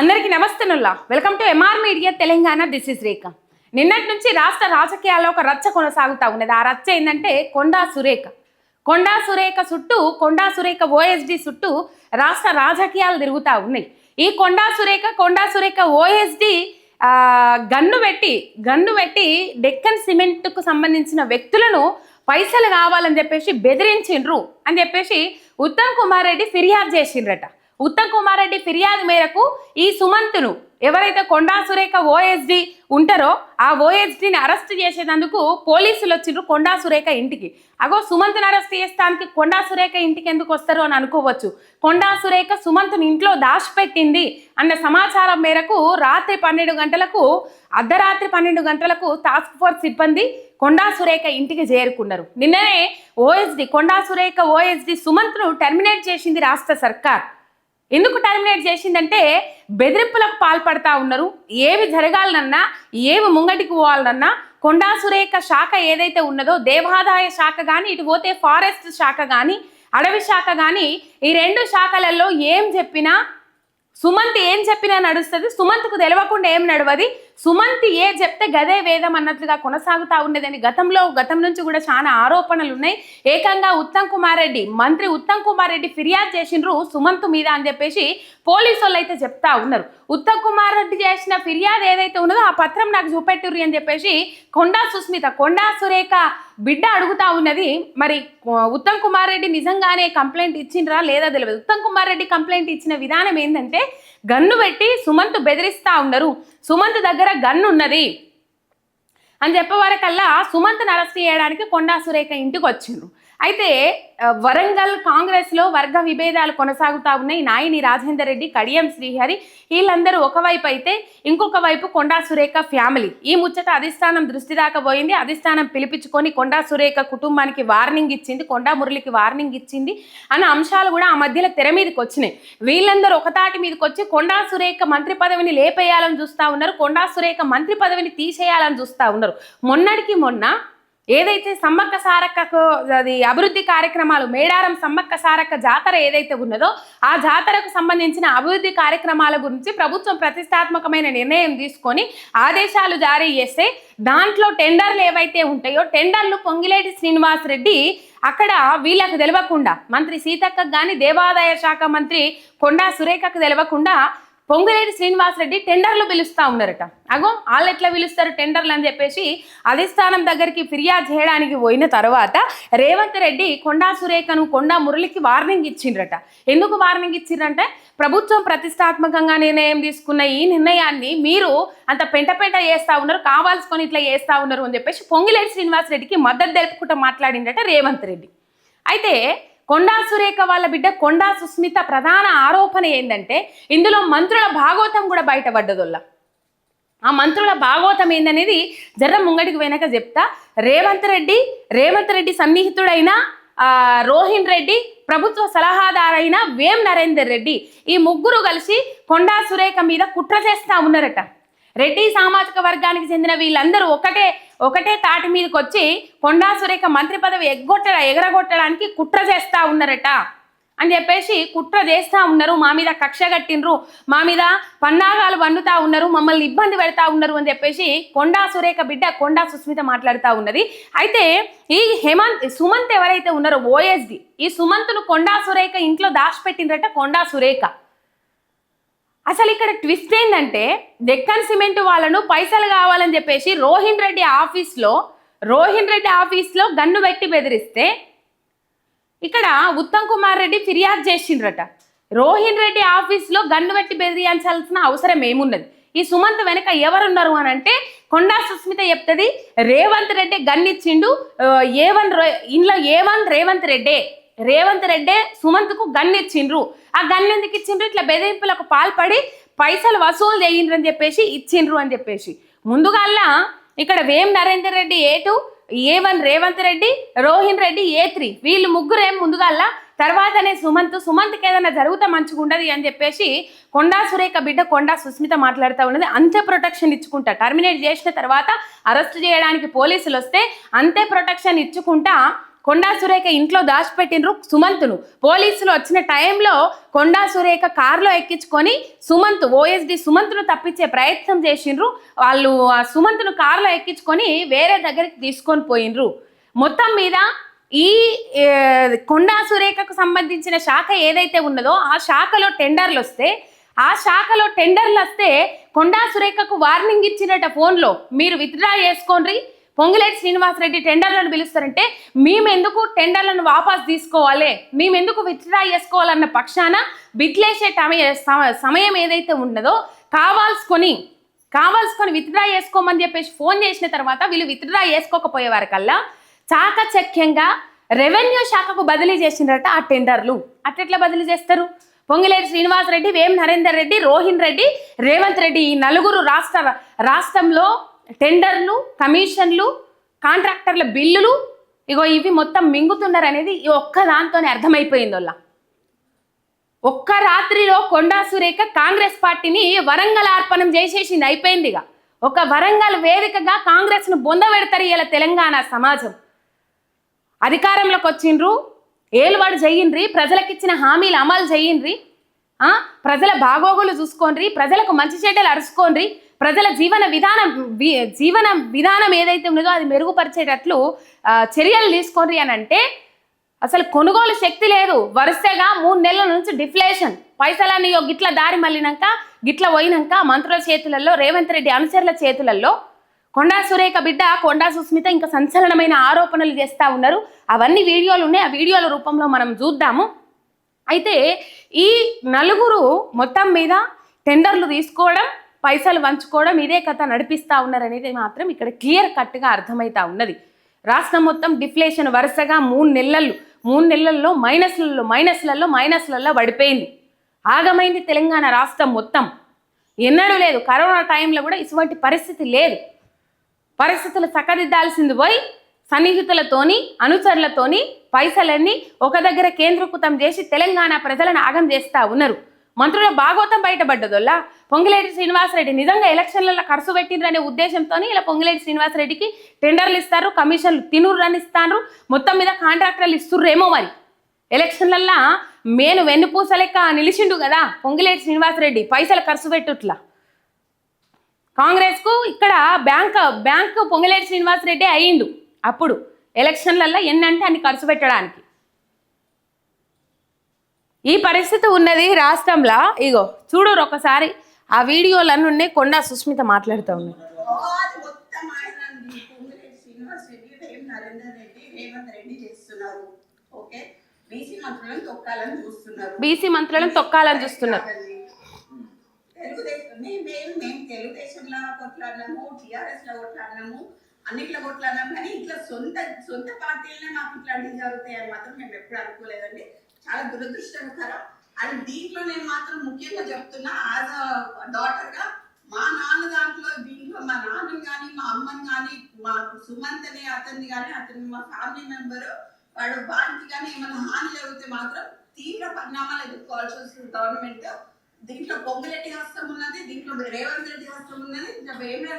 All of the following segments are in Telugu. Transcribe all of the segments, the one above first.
అందరికీ నమస్తేనుల్లా welcome to MR media Telangana. This is Rekha నిన్నటి నుంచి రాష్ట్ర రాజకీయాల్లో ఒక రచ్చ కొనసాగుతా ఉన్నది. ఆ రచ్చ ఏంటంటే కొండా సురేఖ. కొండా సురేఖ చుట్టూ కొండా సురేఖ ఓఎస్డి చుట్టూ రాష్ట్ర రాజకీయాలు తిరుగుతూ ఉన్నాయి. ఈ కొండా సురేఖ కొండా సురేఖ ఓఎస్డి గన్ను పెట్టి గన్ను పెట్టి డెక్కన్ సిమెంట్కు సంబంధించిన వ్యక్తులను పైసలు కావాలని చెప్పేసి బెదిరించిండ్రు అని చెప్పేసి ఉత్తమ్ కుమార్ రెడ్డి ఫిర్యాదు చేసిండ్రట. ఉత్తమ్ కుమార్ రెడ్డి ఫిర్యాదు మేరకు ఈ సుమంత్ను ఎవరైతే కొండా సురేఖ ఓఎస్డి ఉంటారో ఆ ఓఎస్డిని అరెస్ట్ చేసేటందుకు పోలీసులు వచ్చిండ్రు కొండా సురేఖ ఇంటికి. అగో సుమంత్ని అరెస్ట్ చేస్తానికి కొండా సురేఖ ఇంటికి ఎందుకు వస్తారు అని అనుకోవచ్చు. కొండా సురేఖ సుమంత్ని ఇంట్లో దాచిపెట్టింది అన్న సమాచారం మేరకు రాత్రి పన్నెండు గంటలకు అర్ధరాత్రి పన్నెండు గంటలకు టాస్క్ ఫోర్స్ సిబ్బంది కొండా సురేఖ ఇంటికి చేరుకున్నారు. నిన్ననే ఓఎస్డి కొండా సురేఖ ఓఎస్డి సుమంత్ను టెర్మినేట్ చేసింది రాష్ట్ర సర్కార్. ఎందుకు టర్మినేట్ చేసిందంటే బెదిరింపులకు పాల్పడతా ఉన్నారు. ఏవి జరగాలనన్నా ఏవి ముంగటికి పోవాలనన్నా కొండా సురేఖ శాఖ ఏదైతే ఉన్నదో దేవాదాయ శాఖ కానీ ఇటు పోతే ఫారెస్ట్ శాఖ కానీ అడవి శాఖ కానీ ఈ రెండు శాఖలలో ఏం చెప్పినా సుమంత్ ఏం చెప్పినా నడుస్తుంది. సుమంత్కు తెలవకుండా ఏం నడవది? సుమంత్ ఏ చెప్తే గదే వేదం అన్నట్లుగా కొనసాగుతా ఉండేదని గతంలో గతం నుంచి కూడా చాలా ఆరోపణలు ఉన్నాయి. ఏకంగా ఉత్తమ్ కుమార్ రెడ్డి మంత్రి ఉత్తమ్ కుమార్ రెడ్డి ఫిర్యాదు చేసిండ్రు సుమంత్ మీద అని చెప్పేసి పోలీసు వాళ్ళు అయితే చెప్తా ఉన్నారు. ఉత్తమ్ కుమార్ రెడ్డి చేసిన ఫిర్యాదు ఏదైతే ఉన్నదో ఆ పత్రం నాకు చూపెట్టుర్రి అని చెప్పేసి కొండా సుస్మిత కొండా సురేఖ బిడ్డ అడుగుతా ఉన్నది. మరి ఉత్తమ్ కుమార్ రెడ్డి నిజంగానే కంప్లైంట్ ఇచ్చిండ్రా లేదా తెలియదు. ఉత్తమ్ కుమార్ రెడ్డి కంప్లైంట్ ఇచ్చిన విధానం ఏంటంటే గన్ను పెట్టి సుమంత్ బెదిరిస్తా ఉన్నారు సుమంత్ దగ్గర గన్ను ఉన్నది. అని చెప్పేవారికల్లా సుమంత్ని అరెస్ట్ చేయడానికి కొండా సురేఖ ఇంటికి వచ్చిండ్రు అయితే వరంగల్ వరంగల్ కాంగ్రెస్లో వర్గ విభేదాలు కొనసాగుతా ఉన్నాయి. నాయిని రాజేందర్ రెడ్డి కడియం శ్రీహరి వీళ్ళందరూ ఒకవైపు అయితే ఇంకొక వైపు కొండా సురేఖ ఫ్యామిలీ. ఈ ముచ్చట అధిష్టానం దృష్టి దాకపోయింది అధిష్టానం పిలిపించుకొని కొండా సురేఖ కుటుంబానికి వార్నింగ్ ఇచ్చింది. కొండా మురళికి వార్నింగ్ ఇచ్చింది అన్న అంశాలు కూడా ఆ మధ్యలో తెర మీదకి వచ్చినాయి. వీళ్ళందరూ ఒకతాటి మీదకి వచ్చి కొండా సురేఖ మంత్రి పదవిని లేపేయాలని చూస్తా ఉన్నారు. కొండా సురేఖ మంత్రి పదవిని తీసేయాలని చూస్తా ఉన్నారు. మొన్నటికి మొన్న ఏదైతే సమ్మక్క సారక్కకు అది అభివృద్ధి కార్యక్రమాలు మేడారం సమ్మక్క సారక్క జాతర ఏదైతే ఉన్నదో ఆ జాతరకు సంబంధించిన అభివృద్ధి కార్యక్రమాల గురించి ప్రభుత్వం ప్రతిష్టాత్మకమైన నిర్ణయం తీసుకొని ఆదేశాలు జారీ చేస్తే దాంట్లో టెండర్లు ఏవైతే ఉంటాయో టెండర్లు పొంగిలేటి శ్రీనివాస్ రెడ్డి అక్కడ వీళ్ళకు తెలియకుండా మంత్రి సీతక్కకు కానీ దేవాదాయ శాఖ మంత్రి కొండా సురేఖకు తెలియకుండా పొంగులేటి శ్రీనివాసరెడ్డి టెండర్లు పిలుస్తా ఉన్నారట. అగో వాళ్ళు ఎట్లా పిలుస్తారు టెండర్లు అని చెప్పేసి అధిష్టానం దగ్గరికి ఫిర్యాదు చేయడానికి పోయిన తర్వాత రేవంత్ రెడ్డి కొండా సురేఖను కొండా మురళికి వార్నింగ్ ఇచ్చిండ్రట. ఎందుకు వార్నింగ్ ఇచ్చిండ్రంటే ప్రభుత్వం ప్రతిష్టాత్మకంగా నిర్ణయం తీసుకున్న ఈ నిర్ణయాన్ని మీరు అంత పెంట పెంట చేస్తా ఉన్నారు కావాల్సుకొని ఇట్లా చేస్తా ఉన్నారు అని చెప్పేసి పొంగిలేటి శ్రీనివాసరెడ్డికి మద్దతు తెలుపుకుంటూ మాట్లాడిండట రేవంత్ రెడ్డి. అయితే కొండా సురేఖ వాళ్ళ బిడ్డ కొండా సుస్మిత ప్రధాన ఆరోపణ ఏంటంటే ఇందులో మంత్రుల భాగవతం కూడా బయటపడ్డదొల్లా. ఆ మంత్రుల భాగవతం ఏందనేది జర్ర ముంగడికి వెనక చెప్తా. రేవంత్ రెడ్డి రేవంత్ రెడ్డి సన్నిహితుడైన రోహిన్ రెడ్డి ప్రభుత్వ సలహాదారైన వేం నరేందర్ రెడ్డి ఈ ముగ్గురు కలిసి కొండా సురేఖ మీద కుట్ర చేస్తా ఉన్నారట. రెడ్డి సామాజిక వర్గానికి చెందిన వీళ్ళందరూ ఒకటే ఒకటే తాటి మీదకి వచ్చి కొండా సురేఖ మంత్రి పదవి ఎగ్గొట్ట ఎగరగొట్టడానికి కుట్ర చేస్తా ఉన్నారట. అని చెప్పేసి కుట్ర చేస్తా ఉన్నారు మా మీద కక్ష కట్టిండ్రు మా మీద పన్నాగాలు వండుతా ఉన్నారు మమ్మల్ని ఇబ్బంది పెడతా ఉన్నారు అని చెప్పేసి కొండా సురేఖ బిడ్డ కొండా సుస్మిత మాట్లాడుతూ ఉన్నది. అయితే ఈ హేమంత్ సుమంత్ ఎవరైతే ఉన్నారో ఓఎస్డి ఈ సుమంత్ను కొండా సురేఖ ఇంట్లో దాచిపెట్టిండ్రట కొండా సురేఖ. అసలు ఇక్కడ ట్విస్ట్ ఏంటంటే డెక్కన్ సిమెంట్ వాళ్ళను పైసలు కావాలని చెప్పేసి రోహిన్ రెడ్డి ఆఫీస్లో రోహిన్ రెడ్డి ఆఫీస్లో గన్ను పెట్టి బెదిరిస్తే ఇక్కడ ఉత్తమ్ కుమార్ రెడ్డి ఫిర్యాదు చేసిండ్రట. రోహిన్ రెడ్డి ఆఫీస్లో గన్ను పెట్టి బెదిరించాల్సిన అవసరం ఏమున్నది? ఈ సుమంత్ వెనక ఎవరున్నారు అని అంటే కొండా సుస్మిత చెప్తుంది రేవంత్ రెడ్డి గన్నిచ్చిండు ఇచ్చిండు ఏ వన్ రో- ఇంట్లో ఏ వన్ రేవంత్ రెడ్డే రేవంత్ రెడ్డే సుమంత్కు గన్ ఇచ్చిండ్రు ఆ గన్ ఎందుకు ఇచ్చిండ్రు? ఇట్లా బెదిరింపులకు పాల్పడి పైసలు వసూలు చేయిండ్రు అని చెప్పేసి ఇచ్చిండ్రు అని చెప్పేసి. ముందుగాల్లా ఇక్కడ Vem Narender Reddy A two A one Revanth Reddy Rohin Reddy A three వీళ్ళు ముగ్గురు ఏం ముందుగాల్లా తర్వాతనే సుమంత్ సుమంత్కి ఏదైనా జరుగుతా మంచిగా ఉండదు అని చెప్పేసి కొండా సురేఖ బిడ్డ కొండా సుస్మిత మాట్లాడుతూ ఉన్నది. అంతే ప్రొటెక్షన్ ఇచ్చుకుంటా. టర్మినేట్ చేసిన తర్వాత అరెస్ట్ చేయడానికి పోలీసులు వస్తే అంతే ప్రొటెక్షన్ ఇచ్చుకుంటా కొండా సురేఖ ఇంట్లో దాచిపెట్టినరు సుమంత్ను పోలీసులు వచ్చిన టైంలో కొండా సురేఖ కారులో ఎక్కించుకొని సుమంత్ ఓఎస్డి సుమంత్ను తప్పించే ప్రయత్నం చేసిండ్రు. వాళ్ళు ఆ సుమంత్ను కారులో ఎక్కించుకొని వేరే దగ్గరికి తీసుకొని పోయినరు మొత్తం మీద ఈ కొండా సురేఖకు సంబంధించిన శాఖ ఏదైతే ఉన్నదో ఆ శాఖలో టెండర్లు వస్తే ఆ శాఖలో టెండర్లు వస్తే కొండా సురేఖకు వార్నింగ్ ఇచ్చినట ఫోన్లో. మీరు విత్డ్రా చేసుకోండి పొంగులేటి శ్రీనివాసరెడ్డి టెండర్లను పిలుస్తారంటే మేమెందుకు టెండర్లను వాపస్ తీసుకోవాలి? మేమెందుకు విత్డ్రా చేసుకోవాలన్న పక్షాన బిట్లేసే టమ- సమ- సమయం ఏదైతే ఉన్నదో కావాల్సుకొని కావాల్సుకొని విత్డ్రా చేసుకోమని చెప్పేసి ఫోన్ చేసిన తర్వాత వీళ్ళు విత్డ్రా చేసుకోకపోయేవారు కల్లా చాకచక్యంగా రెవెన్యూ శాఖకు బదిలీ చేసినట్ట ఆ టెండర్లు. అట్లెట్లా బదిలీ చేస్తారు? పొంగిలేటి శ్రీనివాసరెడ్డి వేం నరేందర్ రెడ్డి రోహిన్ రెడ్డి రేవంత్ రెడ్డి ఈ నలుగురు రాష్ట్ర రాష్ట్రంలో టెండర్లు కమిషన్లు కాంట్రాక్టర్ల బిల్లులు ఇగో ఇవి మొత్తం మింగుతున్నారు అనేది ఈ ఒక్క దాంతోనే అర్థమైపోయింది వాళ్ళ ఒక్క రాత్రిలో కొండా సురేఖ కాంగ్రెస్ పార్టీని వరంగల్ అర్పణం చేసేసింది అయిపోయింది ఇక ఒక వరంగల్ వేదికగా కాంగ్రెస్ను బొందబెడతారు ఇలా తెలంగాణ సమాజం. అధికారంలోకి వచ్చిండ్రు ఏలువాడు చెయ్యండ్రి ప్రజలకు ఇచ్చిన హామీలు అమలు చేయండ్రి ప్రజల బాగోగులు చూసుకోండి ప్రజలకు మంచి చెడ్డలు అరుచుకోండి ప్రజల జీవన విధానం జీవన విధానం ఏదైతే ఉన్నదో అది మెరుగుపరిచేటట్లు చర్యలు తీసుకోండి అని అంటే అసలు కొనుగోలు శక్తి లేదు. వరుసగా మూడు నెలల నుంచి డిఫ్లేషన్. పైసలన్నీ గిట్ల దారి మళ్ళినాక గిట్ల పోయినాక మంత్రుల చేతులలో రేవంత్ రెడ్డి అనుచరుల చేతులలో కొండా సురేఖ బిడ్డ కొండా సుస్మిత ఇంకా సంచలనమైన ఆరోపణలు చేస్తూ ఉన్నారు. అవన్నీ వీడియోలు ఉన్నాయి. ఆ వీడియోల రూపంలో మనం చూద్దాము. అయితే ఈ నలుగురు మొత్తం మీద టెండర్లు తీసుకోవడం పైసలు వంచుకోవడం ఇదే కథ నడిపిస్తూ ఉన్నారనేది మాత్రం ఇక్కడ క్లియర్ కట్గా అర్థమవుతా ఉన్నది. రాష్ట్రం మొత్తం డిఫ్లేషన్ వరుసగా మూడు నెలలు మూడు నెలల్లో మైనస్లలో మైనస్లలో మైనస్లలో పడిపోయింది. ఆగమైంది తెలంగాణ రాష్ట్రం మొత్తం. ఎన్నడూ లేదు. కరోనా టైంలో కూడా ఇటువంటి పరిస్థితి లేదు. పరిస్థితులు చక్కదిద్దాల్సింది పోయి సన్నిహితులతోని అనుచరులతోని పైసలన్నీ ఒక దగ్గర కేంద్రీకృతం చేసి తెలంగాణ ప్రజలను ఆగం చేస్తూ ఉన్నారు. మంత్రుల భాగవతం బయటపడ్డదోల్లా? పొంగిలేటి శ్రీనివాసరెడ్డి నిజంగా ఎలక్షన్లలో ఖర్చు పెట్టిండ్రనే ఉద్దేశంతో ఇలా పొంగిలేటి శ్రీనివాసరెడ్డికి టెండర్లు ఇస్తారు కమిషన్లు తినుర్రని ఇస్తారు మొత్తం మీద కాంట్రాక్టర్లు ఇస్తుర్రేమో మరి. ఎలక్షన్లల్లా మేను వెన్నుపూస లెక్క నిలిచిండు కదా పొంగిలేటి శ్రీనివాసరెడ్డి పైసలు ఖర్చు పెట్టుట్లా. కాంగ్రెస్కు ఇక్కడ బ్యాంక్ బ్యాంక్ పొంగిలేటి శ్రీనివాసరెడ్డి అయ్యిండు అప్పుడు. ఎలక్షన్లలో ఎన్నంటే అన్ని ఖర్చు పెట్టడానికి. ఈ పరిస్థితి ఉన్నది రాష్ట్రంలో. ఇగో చూడు ఒకసారి ఆ వీడియోలన్నీ కొండా సుస్మిత మాట్లాడుతూ ఉన్నాయి బీసీ మంత్రులను తొక్కాలని చూస్తున్నారు. తెలుగుదేశం మేము మేము మేము తెలుగుదేశంలో కొట్లాడినాము టీఆర్ఎస్లో కొట్లాడినాము అన్నిట్లో కొట్లాడినాము కానీ ఇట్లా సొంత సొంత పార్టీలనే మాకు ఇట్లాంటివి జరుగుతాయని మాత్రం మేము ఎప్పుడు అనుకోలేదండి. చాలా దురదృష్టకరం అండ్ దీంట్లో నేను మాత్రం ముఖ్యంగా చెప్తున్నా యాజ్ అ డాటర్గా మా నాన్న దాంట్లో దీంట్లో మా నాన్నని కానీ మా అమ్మని కానీ మా సుమంత్ అనే అతన్ని కానీ అతని మా ఫ్యామిలీ మెంబరు వాడు వారికి కానీ ఏమైనా హాని జరిగితే మాత్రం తీవ్ర పరిణామాలు ఎదుర్కోవాల్సి వస్తుంది గవర్నమెంట్ దీంట్లో పొంగిరెడ్డి హస్తం ఉన్నది దీంట్లో రేవంత్ రెడ్డి హస్తం ఉన్నది ఇంకా నరేంద్ర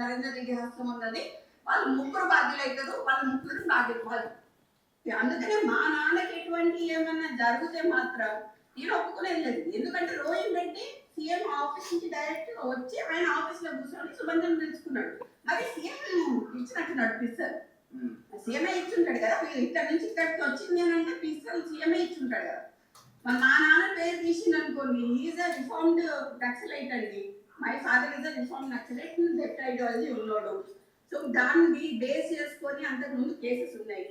నరేందర్ రెడ్డి హస్తం ఉన్నది. వాళ్ళు ముగ్గురు బాధ్యులు అవుతారు వాళ్ళ ముగ్గురు బాధ్యులు వాళ్ళు అందుకనే మా నాన్నకి ఎటువంటి ఏమన్నా జరిగితే మాత్రం నేను ఒప్పుకోలేదు. లేదు ఎందుకంటే రోహిన్ రెడ్డి సీఎం ఆఫీస్ నుంచి డైరెక్ట్గా వచ్చి ఆయన ఆఫీస్లో కూర్చొని సుబంధం తెలుసుకున్నాడు. మరి సీఎం ఇచ్చినట్టు నడిపిస్తారు. సీఎంఏ ఇచ్చుంటాడు కదా. ఇక్కడ నుంచి ఇక్కడికి వచ్చింది అని అంటే పిస్తలు సీఎంఏ ఇచ్చుంటాడు కదా. మరి మా నాన్న పేరు తీసింది అనుకోండి ఈజ్ అ రిఫార్మ్డ్ నక్సలైట్ అండి my father is a reform naxalite డెప్ట్ ideology ఉన్నాడు. సో దాన్ని బేస్ చేసుకొని అంతకుముందు కేసెస్ ఉన్నాయి.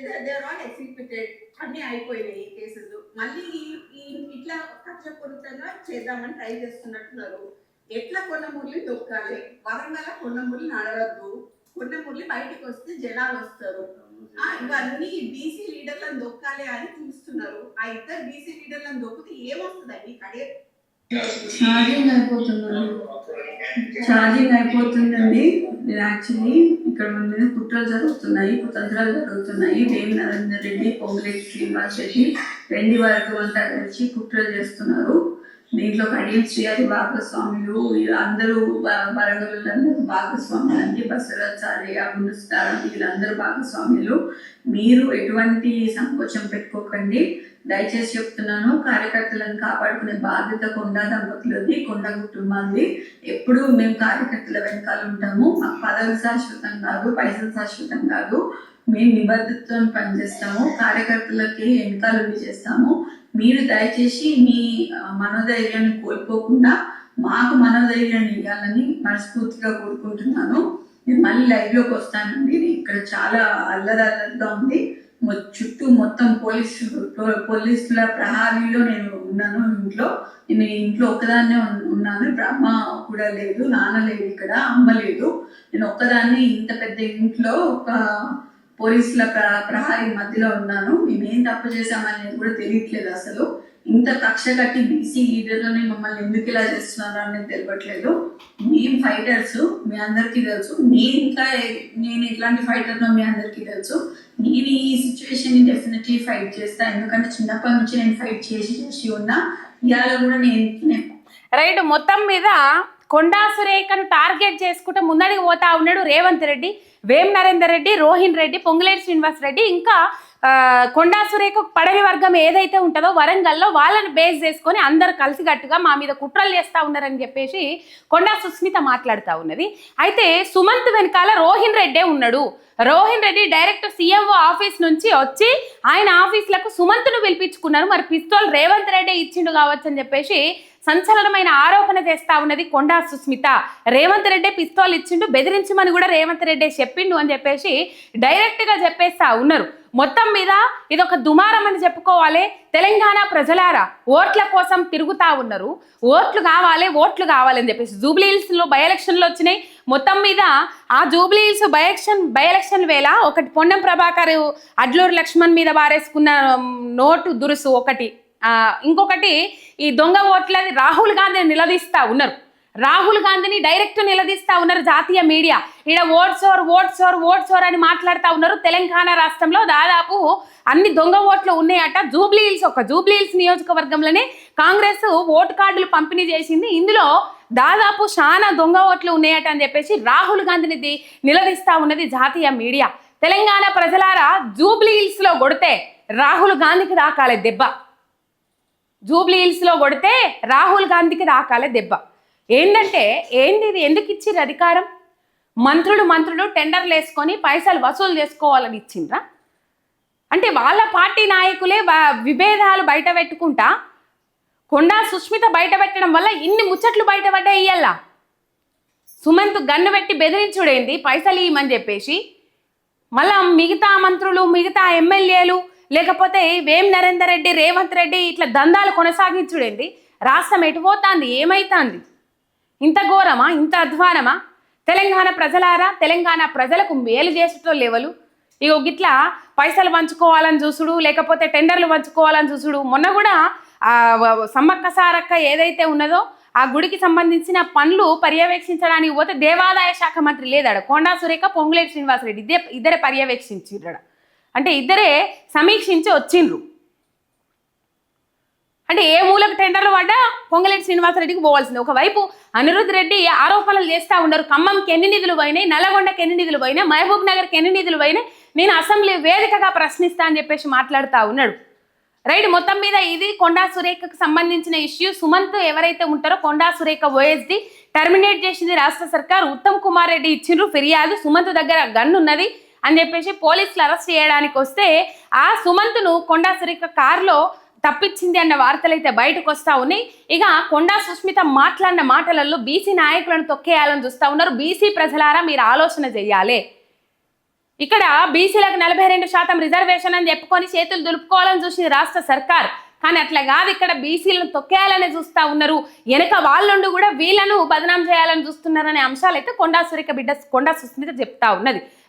దేర్ ఆల్ ఎక్సిక్యూటెడ్ అన్ని అయిపోయినాయి కేసులు. మళ్ళీ ఈ- ఈ- ఇట్లా కక్షపూరితంగా చేద్దామని ట్రై చేస్తున్నట్టున్నారు. ఎట్లా కొండమూర్లు దొక్కాలి? వరంగల్ కొండమూర్లు నడవద్దు. కొండమూర్లు బయటకు వస్తే జనాలు వస్తారు. ఆ, ఇవన్నీ బీసీ లీడర్లను దొక్కాలి అని చూస్తున్నారు. ఆ ఇద్దరు బీసీ లీడర్లను దొక్కితే ఏమొస్తుందండి కడే? ఛార్జింగ్ అయిపోతుందండి. ఛార్జింగ్ అయిపోతుందండి. యాక్చువల్లీ ఇక్కడ మీద కుట్రలు జరుగుతున్నాయి కుతంత్రాలు జరుగుతున్నాయి. వేమి నరేందర్ రెడ్డి పొంగులేటి శ్రీనివాస్ రెడ్డి రెండు వరకు అంతా కలిసి కుట్రలు చేస్తున్నారు. దీంట్లో కడియం శ్రీహరి భాగస్వాములు అందరూ వరగలందరూ భాగస్వాములు. అండి బసరాచార్య గుండుస్తారు వీళ్ళందరూ భాగస్వాములు. మీరు ఎటువంటి సంకోచం పెట్టుకోకండి. దయచేసి చెప్తున్నాను కార్యకర్తలను కాపాడుకునే బాధ్యత కొండ దంపతులది కొండ కుటుంబాన్ని ఎప్పుడూ మేము కార్యకర్తల వెనకాల ఉంటాము. మాకు పదవి శాశ్వతం కాదు పైసలు శాశ్వతం కాదు. మేము నిబద్ధతతో పనిచేస్తాము. కార్యకర్తలకి వెనకాల చేస్తాము. మీరు దయచేసి మీ మనోధైర్యాన్ని కోల్పోకుండా మాకు మనోధైర్యాన్ని ఇవ్వాలని మనస్ఫూర్తిగా కోరుకుంటున్నాను. నేను మళ్ళీ లైవ్లోకి వస్తానండి. ఇక్కడ చాలా అల్లరల్లరిగా ఉంది. చుట్టూ మొత్తం పోలీసు పోలీసుల ప్రహారీలో నేను ఉన్నాను ఇంట్లో. నేను ఇంట్లో ఒక్కదాన్నే ఉన్నాను. అమ్మ కూడా లేదు నాన్న లేదు ఇక్కడ అమ్మ లేదు. నేను ఒక్కదాన్ని ఇంత పెద్ద ఇంట్లో ఒక పోలీసుల ప్ర ప్రహారీ మధ్యలో ఉన్నాను. మేమేం తప్పు చేశామనేది కూడా తెలియట్లేదు అసలు. ఇంత కక్ష కట్టి బీసీ లీడర్లని మమ్మల్ని ఎందుకు ఇలా చేస్తున్నారు అనేది తెలియట్లేదు. మేము ఫైటర్స్ మీ అందరికీ తెలుసు. నేను ఇంకా నేను ఎట్లాంటి ఫైటర్నో మీ అందరికీ తెలుసు. నేను ఈ సిచ్యువేషన్ డెఫినెట్లీ ఫైట్ చేస్తా. ఎందుకంటే చిన్నప్పటి నుంచి నేను ఫైట్ చేసి చేసి ఉన్నా. ఇవాళ కూడా నేను నేను రైట్ మొత్తం మీద కొండా సురేఖను టార్గెట్ చేసుకుంటూ ముందడికి పోతా ఉన్నాడు రేవంత్ రెడ్డి వేం నరేందర్ రెడ్డి రోహిన్ రెడ్డి పొంగులేటి శ్రీనివాస్ రెడ్డి. ఇంకా కొండా సురేఖ పడవి వర్గం ఏదైతే ఉంటుందో వరంగల్లో వాళ్ళని బేస్ చేసుకొని అందరు కలిసికట్టుగా మా మీద కుట్రలు చేస్తూ ఉన్నారని చెప్పేసి కొండా సుస్మిత మాట్లాడుతూ ఉన్నది. అయితే సుమంత్ వెనకాల రోహిన్ రెడ్డే ఉన్నాడు. Rohin Reddy direct CMO office నుంచి వచ్చి ఆయన ఆఫీస్లకు సుమంత్ను పిలిపించుకున్నారు. మరి పిస్తోల్ రేవంత్ రెడ్డి ఇచ్చిండు కావచ్చు అని చెప్పేసి సంచలనమైన ఆరోపణ చేస్తా ఉన్నది కొండా సుస్మిత. రేవంత్ రెడ్డి పిస్తోల్ ఇచ్చిండు బెదిరించమని కూడా రేవంత్ రెడ్డి చెప్పిండు అని చెప్పేసి డైరెక్ట్గా చెప్పేస్తా ఉన్నారు. మొత్తం మీద ఇది ఒక దుమారం అని చెప్పుకోవాలి. తెలంగాణ ప్రజలారా ఓట్ల కోసం తిరుగుతా ఉన్నారు. ఓట్లు కావాలి ఓట్లు కావాలని చెప్పేసి. జూబ్లీ హిల్స్లో బై ఎలక్షన్లు వచ్చినాయి. మొత్తం మీద ఆ Jubilee Hills by election by election వేళ ఒకటి పొన్నం ప్రభాకర్ అడ్లూరు లక్ష్మణ్ మీద బారేసుకున్న నోటు దురుసు ఒకటి. ఇంకొకటి ఈ దొంగ ఓట్లది రాహుల్ గాంధీని నిలదీస్తా ఉన్నారు. రాహుల్ గాంధీని డైరెక్ట్ నిలదీస్తా ఉన్నారు జాతీయ మీడియా. ఈడ ఓట్సోర్ ఓట్సోర్ ఓట్సోర్ అని మాట్లాడుతూ ఉన్నారు తెలంగాణ రాష్ట్రంలో. దాదాపు అన్ని దొంగ ఓట్లు ఉన్నాయట. జూబ్లీ హిల్స్ ఒక జూబ్లీ హిల్స్ నియోజకవర్గంలోనే కాంగ్రెస్ ఓటు కార్డులు పంపిణీ చేసింది. ఇందులో దాదాపు చాలా దొంగ ఓట్లు ఉన్నాయట అని చెప్పేసి రాహుల్ గాంధీని నిలదీస్తా ఉన్నది జాతీయ మీడియా. తెలంగాణ ప్రజలారా జూబ్లీ హిల్స్లో కొడితే రాహుల్ గాంధీకి రాకాలే దెబ్బ. జూబ్లీ హిల్స్లో కొడితే రాహుల్ గాంధీకి రాకాలే దెబ్బ. ఏంటంటే ఏంది ఇది ఎందుకు ఇచ్చిర్రు అధికారం? మంత్రులు మంత్రులు టెండర్లు వేసుకొని పైసలు వసూలు చేసుకోవాలని ఇచ్చిండ్రా? అంటే వాళ్ళ పార్టీ నాయకులే విభేదాలు బయట పెట్టుకుంటా? కొండా సుష్మిత బయట పెట్టడం వల్ల ఇన్ని ముచ్చట్లు బయటపడ్డాయి ఇయ్యల్లా సుమంత్ గన్ను పెట్టి బెదిరించుడేంది? పైసలు ఇవ్వమని చెప్పేసి. మళ్ళా మిగతా మంత్రులు మిగతా ఎమ్మెల్యేలు లేకపోతే వేం నరేందర్ రెడ్డి రేవంత్ రెడ్డి ఇట్లా దందాలు కొనసాగించుడేంది రాష్ట్రం ఎటుపోతాంది ఏమైతాంది? ఇంత ఘోరమా? ఇంత అధ్వానమా? తెలంగాణ ప్రజలారా? తెలంగాణ ప్రజలకు మేలు చేసేటో లేవలు ఇగో గిట్లా పైసలు పంచుకోవాలని చూసుడు లేకపోతే టెండర్లు పంచుకోవాలని చూసుడు. మొన్న కూడా ఆ సమ్మక్క సారక్క ఏదైతే ఉన్నదో ఆ గుడికి సంబంధించిన పనులు పర్యవేక్షించడానికి పోతే దేవాదాయ శాఖ మంత్రి లేదాడు కొండా సురేఖ పొంగులేటి శ్రీనివాసరెడ్డి ఇదే ఇద్దరే పర్యవేక్షించిర్రడ అంటే ఇద్దరే సమీక్షించి వచ్చిండ్రు. అంటే ఏ మూలకు టెండర్లు పడ్డా పొంగలేటి శ్రీనివాసరెడ్డికి పోవాల్సింది. ఒకవైపు అనిరుద్ రెడ్డి ఆరోపణలు చేస్తూ ఉన్నారు. ఖమ్మంకి ఎన్ని నిధులు పోయినాయి? నల్లగొండకి ఎన్ని నిధులు పోయినాయి? మహబూబ్ నగర్కి ఎన్ని నిధులు పోయినాయి? నేను అసెంబ్లీ వేదికగా ప్రశ్నిస్తా అని చెప్పేసి మాట్లాడుతూ ఉన్నాడు. రైట్ మొత్తం మీద ఇది కొండా సురేఖకు సంబంధించిన ఇష్యూ. సుమంత్ ఎవరైతే ఉంటారో కొండా సురేఖ ఓఎస్డి టర్మినేట్ చేసింది రాష్ట్ర సర్కార్. ఉత్తమ్ కుమార్ రెడ్డి ఇచ్చిండ్రు. ఫిర్యాదు. సుమంత్ దగ్గర గన్ ఉన్నది అని చెప్పేసి పోలీసులు అరెస్ట్ చేయడానికి వస్తే ఆ సుమంత్ను కొండా సురేఖ కారులో తప్పించింది అన్న వార్తలు అయితే బయటకు వస్తా ఉన్నాయి. ఇక కొండా సుస్మిత మాట్లాడిన మాటలలో బీసీ నాయకులను తొక్కేయాలని చూస్తా ఉన్నారు. బీసీ ప్రజలారా మీరు ఆలోచన చెయ్యాలి ఇక్కడ బీసీలకు నలభై రెండు శాతం రిజర్వేషన్ అని చెప్పుకొని చేతులు దులుపుకోవాలని చూసింది రాష్ట్ర సర్కార్. కానీ అట్లా కాదు ఇక్కడ బీసీలను తొక్కేయాలని చూస్తా ఉన్నారు. వెనక వాళ్ళుండి కూడా వీళ్ళను బదనాం చేయాలని చూస్తున్నారనే అంశాలు అయితే కొండా సురేఖ బిడ్డ కొండా సుస్మిత చెప్తా ఉన్నది.